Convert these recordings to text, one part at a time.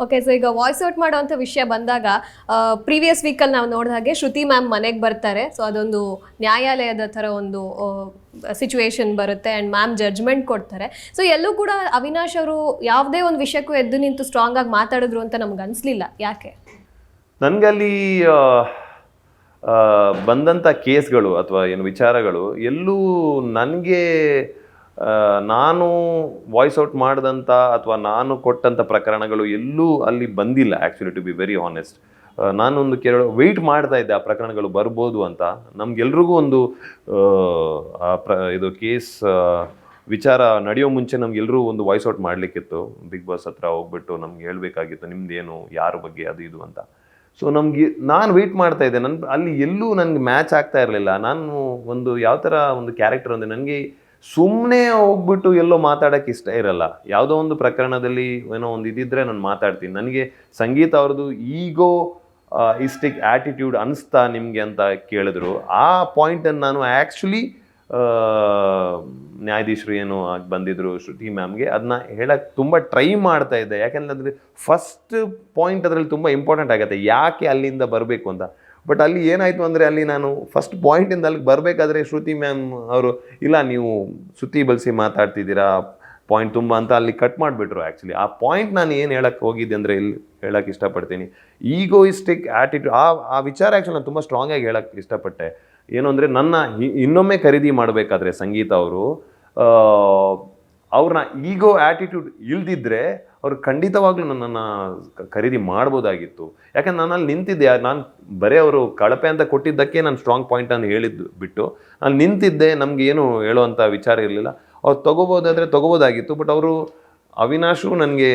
Okay so ಈಗ voice out ಮಾಡುವಂಥ ವಿಷಯ ಬಂದಾಗ ಪ್ರೀವಿಯಸ್ ವೀಕಲ್ಲಿ ನಾವು ನೋಡಿದ ಹಾಗೆ ಶ್ರುತಿ ಮ್ಯಾಮ್ ಮನೆಗೆ ಬರ್ತಾರೆ. ಸೊ ಅದೊಂದು ನ್ಯಾಯಾಲಯದ ಥರ ಒಂದು ಸಿಚುವೇಶನ್ ಬರುತ್ತೆ ಆ್ಯಂಡ್ ಮ್ಯಾಮ್ ಜಡ್ಜ್ಮೆಂಟ್ ಕೊಡ್ತಾರೆ. ಸೊ ಎಲ್ಲೂ ಕೂಡ ಅವಿನಾಶ್ ಅವರು ಯಾವುದೇ ಒಂದು ವಿಷಯಕ್ಕೂ ಎದ್ದು ನಿಂತು ಸ್ಟ್ರಾಂಗ್ ಆಗಿ ಮಾತಾಡಿದ್ರು ಅಂತ ನಮ್ಗೆ ಅನಿಸ್ಲಿಲ್ಲ. ಯಾಕೆ? ನನಗೆ ಅಲ್ಲಿ ಆ, ಆ, ಬಂದಂಥ ಕೇಸ್ಗಳು ಅಥವಾ ಏನು ವಿಚಾರಗಳು ಎಲ್ಲೂ ನನಗೆ ನಾನು ವಾಯ್ಸ್ ಔಟ್ ಮಾಡಿದಂಥ ಅಥವಾ ನಾನು ಕೊಟ್ಟಂಥ ಪ್ರಕರಣಗಳು ಎಲ್ಲೂ ಅಲ್ಲಿ ಬಂದಿಲ್ಲ actually to be very honest ನಾನೊಂದು ಕೇಳೋ ವೆಯ್ಟ್ ಮಾಡ್ತಾ ಇದ್ದೆ ಆ ಪ್ರಕರಣಗಳು ಬರ್ಬೋದು ಅಂತ. ನಮಗೆಲ್ರಿಗೂ ಒಂದು ಪ್ರ, ಇದು ಕೇಸ್ ವಿಚಾರ ನಡೆಯೋ ಮುಂಚೆ ನಮ್ಗೆಲ್ಲರೂ ಒಂದು ವಾಯ್ಸ್ ಔಟ್ ಮಾಡಲಿಕ್ಕಿತ್ತು. ಬಿಗ್ ಬಾಸ್ ಹತ್ರ ಹೋಗ್ಬಿಟ್ಟು ನಮ್ಗೆ ಹೇಳಬೇಕಾಗಿತ್ತು, ನಿಮ್ದೇನು, ಯಾರ ಬಗ್ಗೆ, ಅದು ಇದು ಅಂತ. ಸೊ ನಮಗೆ, ನಾನು ವೆಯ್ಟ್ ಮಾಡ್ತಾ ಇದ್ದೆ. ನನ್ನ ಅಲ್ಲಿ ಎಲ್ಲೂ ನನಗೆ ಮ್ಯಾಚ್ ಆಗ್ತಾ ಇರಲಿಲ್ಲ. ನಾನು ಒಂದು ಯಾವ ಥರ ಒಂದು ಕ್ಯಾರೆಕ್ಟರ್ ಅಂದರೆ ನನಗೆ ಸುಮ್ಮನೆ ಹೋಗ್ಬಿಟ್ಟು ಎಲ್ಲೋ ಮಾತಾಡೋಕ್ಕೆ ಇಷ್ಟ ಇರಲ್ಲ. ಯಾವುದೋ ಒಂದು ಪ್ರಕರಣದಲ್ಲಿ ಏನೋ ಒಂದು ಇದಿದ್ರೆ ನಾನು ಮಾತಾಡ್ತೀನಿ. ನನಗೆ ಸಂಗೀತ ಅವ್ರದ್ದು ಈಗೋ ಇಸ್ಟಿಕ್ ಆ್ಯಟಿಟ್ಯೂಡ್ ಅನಿಸ್ತಾ ನಿಮಗೆ ಅಂತ ಕೇಳಿದ್ರು. ಆ ಪಾಯಿಂಟನ್ನು ನಾನು ಆ್ಯಕ್ಚುಲಿ ನ್ಯಾಯಾಧೀಶರು ಏನು ಆಗಿ ಬಂದಿದ್ರು ಶ್ರುತಿ ಮ್ಯಾಮ್ಗೆ. ಅದನ್ನ ಹೇಳಕ್ಕೆ ತುಂಬ ಟ್ರೈ ಮಾಡ್ತಾ ಇದ್ದೆ. ಯಾಕೆಂದ್ರೆ ಫಸ್ಟ್ ಪಾಯಿಂಟ್ ಅದರಲ್ಲಿ ತುಂಬ ಇಂಪಾರ್ಟೆಂಟ್ ಆಗುತ್ತೆ. ಯಾಕೆ ಅಲ್ಲಿಂದ ಬರಬೇಕು ಅಂತ. ಬಟ್ ಅಲ್ಲಿ ಏನಾಯಿತು ಅಂದರೆ ಅಲ್ಲಿ ನಾನು ಫಸ್ಟ್ ಪಾಯಿಂಟಿಂದ ಅಲ್ಲಿಗೆ ಬರಬೇಕಾದ್ರೆ ಶ್ರುತಿ ಮ್ಯಾಮ್ ಅವರು, ಇಲ್ಲ, ನೀವು ಸುತ್ತಿ ಬಳಸಿ ಮಾತಾಡ್ತಿದ್ದೀರಾ ಪಾಯಿಂಟ್ ತುಂಬ ಅಂತ ಅಲ್ಲಿ ಕಟ್ ಮಾಡಿಬಿಟ್ರು ಆ್ಯಕ್ಚುಲಿ ಆ ಪಾಯಿಂಟ್ ನಾನು ಏನು ಹೇಳಕ್ಕೆ ಹೋಗಿದ್ದೆ ಅಂದರೆ ಇಲ್ಲಿ ಹೇಳಕ್ಕೆ ಇಷ್ಟಪಡ್ತೀನಿ. ಈಗೋಯಿಸ್ಟಿಕ್ ಆ್ಯಟಿಟ್ಯೂಡ್ ಆ ಆ ವಿಚಾರ ಆ್ಯಕ್ಚುಲಿ ನಾನು ತುಂಬ ಸ್ಟ್ರಾಂಗಾಗಿ ಹೇಳಕ್ಕೆ ಇಷ್ಟಪಟ್ಟೆ. ಏನು ಅಂದರೆ ನನ್ನ ಇನ್ನೊಮ್ಮೆ ಖರೀದಿ ಮಾಡಬೇಕಾದ್ರೆ ಸಂಗೀತ ಅವರು ಅವ್ರನ್ನ ಈಗೋ ಆ್ಯಟಿಟ್ಯೂಡ್ ಇಲ್ದಿದ್ರೆ ಅವ್ರು ಖಂಡಿತವಾಗ್ಲೂ ನನ್ನನ್ನು ಖರೀದಿ ಮಾಡ್ಬೋದಾಗಿತ್ತು. ಯಾಕಂದ್ರೆ ನಾನು ನಿಂತಿದ್ದೆ, ನಾನು ಬರೀ ಅವರು ಕಳಪೆ ಅಂತ ಕೊಟ್ಟಿದ್ದಕ್ಕೆ ನಾನು ಸ್ಟ್ರಾಂಗ್ ಪಾಯಿಂಟ್ ಅಂತ ಹೇಳಿದ್ದು ಬಿಟ್ಟು, ನಾನು ನಿಂತಿದ್ದೆ, ನಮ್ಗೆ ಏನು ಹೇಳುವಂಥ ವಿಚಾರ ಇರಲಿಲ್ಲ. ಅವ್ರು ತೊಗೋಬೋದಾದರೆ ತೊಗೋಬೋದಾಗಿತ್ತು ಬಟ್ ಅವರು ಅವಿನಾಶು ನನಗೆ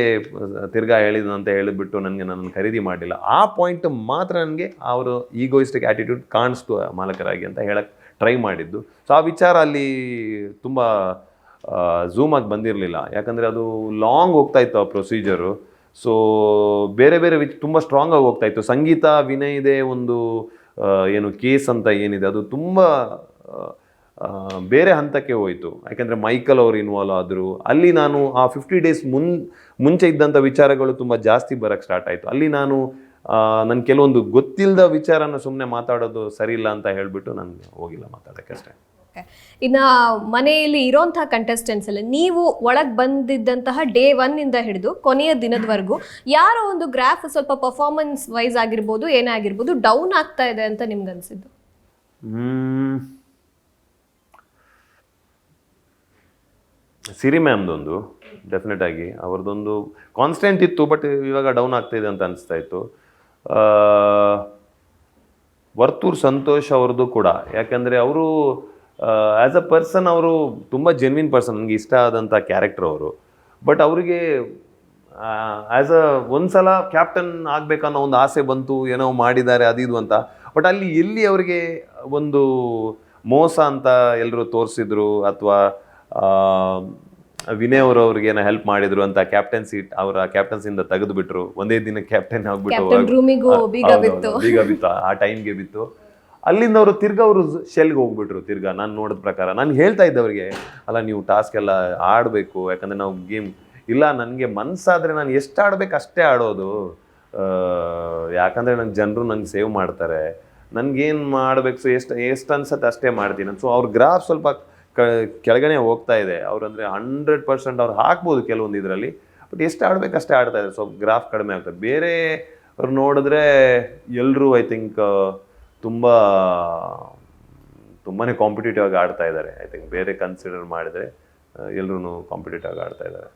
ತಿರ್ಗಾ ಹೇಳಿದಂತ ಹೇಳಿಬಿಟ್ಟು ನನಗೆ ನನ್ನನ್ನು ಖರೀದಿ ಮಾಡಲಿಲ್ಲ ಆ ಪಾಯಿಂಟ್ ಮಾತ್ರ ನನಗೆ ಅವರು ಈಗೋಯಿಸ್ಟಿಕ್ ಆ್ಯಟಿಟ್ಯೂಡ್ ಕಾಣಿಸ್ತು ಮಾಲಕರಾಗಿ ಅಂತ ಹೇಳಕ್ಕೆ ಟ್ರೈ ಮಾಡಿದ್ದು. ಸೊ ಆ ವಿಚಾರ ಅಲ್ಲಿ ತುಂಬ ಝೂಮ್ ಆಗಿ ಬಂದಿರಲಿಲ್ಲ. ಯಾಕಂದರೆ ಅದು ಲಾಂಗ್ ಹೋಗ್ತಾ ಇತ್ತು ಆ ಪ್ರೊಸೀಜರು ಸೊ ಬೇರೆ ಬೇರೆ ವಿಚ್, ತುಂಬ ಸ್ಟ್ರಾಂಗ್ ಆಗಿ ಹೋಗ್ತಾ ಇತ್ತು. ಸಂಗೀತ ವಿನಯ್ದೆ ಒಂದು ಏನು ಕೇಸ್ ಅಂತ ಏನಿದೆ, ಅದು ತುಂಬ ಬೇರೆ ಹಂತಕ್ಕೆ ಹೋಯಿತು. ಯಾಕೆಂದರೆ ಮೈಕಲ್ ಅವರು ಇನ್ವಾಲ್ವ್ ಆದರು. ಅಲ್ಲಿ ನಾನು ಆ ಫಿಫ್ಟಿ ಡೇಸ್ ಮುನ್, ಮುಂಚೆ ಇದ್ದಂಥ ವಿಚಾರಗಳು ತುಂಬ ಜಾಸ್ತಿ ಬರೋಕ್ಕೆ ಸ್ಟಾರ್ಟ್ ಆಯಿತು. ಅಲ್ಲಿ ನಾನು ನನ್ನ ಕೆಲವೊಂದು ಗೊತ್ತಿಲ್ಲದ ವಿಚಾರನ ಸುಮ್ಮನೆ ಮಾತಾಡೋದು ಸರಿ ಇಲ್ಲ ಅಂತ ಹೇಳಿಬಿಟ್ಟು ನಾನು ಹೋಗಿಲ್ಲ ಮಾತಾಡೋಕ್ಕೆ ಅಷ್ಟೇ. ಇನ್ನ ಮನೆಯಲ್ಲಿ ಇರೋಂಥ ಕಂಟೆಸ್ಟೆಂಟ್ಸ್ ಎಲ್ಲ ನೀವು ಒಳಗೆ ಬಂದಿದ್ದಂತಹ ಡೇ ಒನ್ನಿಂದ ಹಿಡಿದು ಕೊನೆಯ ದಿನದವರೆಗೂ ಯಾರೋ ಒಂದು ಗ್ರಾಫ್ ಸ್ವಲ್ಪ ಪರ್ಫಾರ್ಮೆನ್ಸ್ ವೈಸ್ ಆಗಿರ್ಬೋದು, ಏನೇ ಆಗಿರ್ಬೋದು ಡೌನ್ ಆಗ್ತಾ ಇದೆ ಅಂತ ನಿಮ್ಗೆ ಅನಿಸಿದ್ದು. ಸಿರಿ ಮ್ಯಾಮ್ದೊಂದು ಡೆಫಿನೆಟ್ ಆಗಿ. ಅವ್ರದ್ದೊಂದು ಕಾನ್ಸ್ಟೆಂಟ್ ಇತ್ತು ಬಟ್ ಇವಾಗ ಡೌನ್ ಆಗ್ತಾ ಇದೆ ಅಂತ ಅನಿಸ್ತಾ ಇತ್ತು. ವರ್ತೂರ್ ಸಂತೋಷ್ ಅವ್ರದ್ದು ಕೂಡ. ಯಾಕಂದರೆ ಅವರು ಆ್ಯಸ್ ಅ ಪರ್ಸನ್ ಅವರು ತುಂಬ ಜೆನ್ವಿನ್ ಪರ್ಸನ್ ನನಗೆ ಇಷ್ಟ ಆದಂಥ ಕ್ಯಾರೆಕ್ಟರ್ ಅವರು. ಬಟ್ ಅವರಿಗೆ ಆ್ಯಸ್ ಅ ಒಂದ್ಸಲ ಕ್ಯಾಪ್ಟನ್ ಆಗಬೇಕನ್ನೋ ಒಂದು ಆಸೆ ಬಂತು ಏನೋ ಮಾಡಿದ್ದಾರೆ ಅದು ಇದು ಅಂತ. ಬಟ್ ಅಲ್ಲಿ ಎಲ್ಲಿ ಅವರಿಗೆ ಒಂದು ಮೋಸ ಅಂತ ಎಲ್ಲರೂ ತೋರಿಸಿದ್ರು ಅಥವಾ ವಿನಯ್ ಅವರು ಅವ್ರಿಗೆ ಏನೋ ಹೆಲ್ಪ್ ಮಾಡಿದ್ರು ಅಂತ ಕ್ಯಾಪ್ಟನ್ ಸೀಟ್ ಅವರ ಕ್ಯಾಪ್ಟನ್ಸಿಂದ ತೆಗೆದು ಬಿಟ್ರು ಒಂದೇ ದಿನ ಕ್ಯಾಪ್ಟನ್ ಆಗ್ಬಿಟ್ಟು ಬೀಗ ಬಿತ್ತು. ಆ ಟೈಮ್ಗೆ ಬಿತ್ತು. ಅಲ್ಲಿಂದ ಅವರು ತಿರ್ಗಾ ಅವರು ಶೆಲ್ಗೆ ಹೋಗ್ಬಿಟ್ರು ತಿರ್ಗಾ ನಾನು ನೋಡಿದ ಪ್ರಕಾರ. ನಾನು ಹೇಳ್ತಾ ಇದ್ದೆ ಅವ್ರಿಗೆ ಅಲ್ಲ, ನೀವು ಟಾಸ್ಕ್ ಎಲ್ಲ ಆಡಬೇಕು, ಯಾಕಂದರೆ ನಾವು ಗೇಮ್ ಇಲ್ಲ, ನನಗೆ ಮನಸ್ಸಾದರೆ ನಾನು ಎಷ್ಟು ಆಡಬೇಕು ಅಷ್ಟೇ ಆಡೋದು. ಯಾಕಂದರೆ ನಂಗೆ ಜನರು ನಂಗೆ ಸೇವ್ ಮಾಡ್ತಾರೆ. ನನಗೇನು ಮಾಡಬೇಕು ಎಷ್ಟು ಎಷ್ಟು ಅನ್ಸತ್ತೆ ಅಷ್ಟೇ ಮಾಡ್ತೀನಿ. ಸೊ ಅವ್ರ ಗ್ರಾಫ್ ಸ್ವಲ್ಪ ಕ, ಕೆಳಗಡೆ ಹೋಗ್ತಾ ಇದೆ. ಅವ್ರು ಅಂದರೆ ಹಂಡ್ರೆಡ್ ಪರ್ಸೆಂಟ್ ಅವ್ರು ಹಾಕ್ಬೋದು ಕೆಲವೊಂದು ಇದರಲ್ಲಿ ಬಟ್ ಎಷ್ಟು ಆಡಬೇಕು ಅಷ್ಟೇ ಆಡ್ತಾ ಇದ್ದಾರೆ. ಸೊ ಗ್ರಾಫ್ ಕಡಿಮೆ ಆಗ್ತದೆ. ಬೇರೆ ಅವ್ರು ನೋಡಿದ್ರೆ ಎಲ್ಲರೂ ಐ ಥಿಂಕ್ ತುಂಬ ತುಂಬಾ ಕಾಂಪಿಟೇಟಿವ್ ಆಗಿ ಆಡ್ತಾ ಇದ್ದಾರೆ. ಐ ಥಿಂಕ್ ಬೇರೆ ಕನ್ಸಿಡರ್ ಮಾಡಿದ್ರೆ ಎಲ್ಲರೂ ಕಾಂಪಿಟೇಟಿವ್ ಆಗಿ ಆಡ್ತಾ ಇದ್ದಾರೆ.